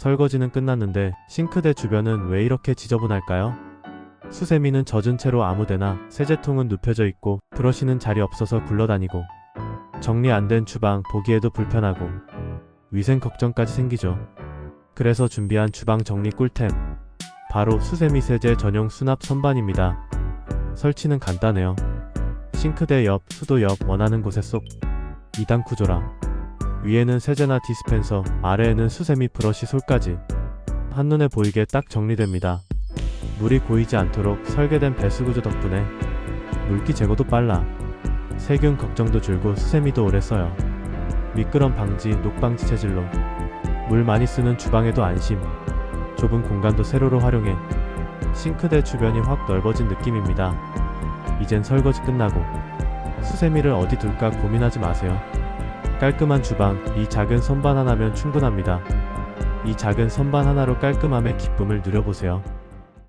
설거지는 끝났는데 싱크대 주변은 왜 이렇게 지저분할까요? 수세미는 젖은 채로 아무데나 세제통은 눕혀져 있고 브러쉬는 자리 없어서 굴러다니고 정리 안 된 주방 보기에도 불편하고 위생 걱정까지 생기죠. 그래서 준비한 주방 정리 꿀템 바로 수세미 세제 전용 수납 선반입니다. 설치는 간단해요. 싱크대 옆, 수도 옆 원하는 곳에 쏙 2단 구조라 위에는 세제나 디스펜서, 아래에는 수세미 브러쉬 솔까지 한눈에 보이게 딱 정리됩니다. 물이 고이지 않도록 설계된 배수 구조 덕분에 물기 제거도 빨라 세균 걱정도 줄고 수세미도 오래 써요. 미끄럼 방지, 녹방지 체질로 물 많이 쓰는 주방에도 안심 좁은 공간도 세로로 활용해 싱크대 주변이 확 넓어진 느낌입니다. 이젠 설거지 끝나고 수세미를 어디 둘까 고민하지 마세요. 깔끔한 주방, 이 작은 선반 하나면 충분합니다. 이 작은 선반 하나로 깔끔함의 기쁨을 누려보세요.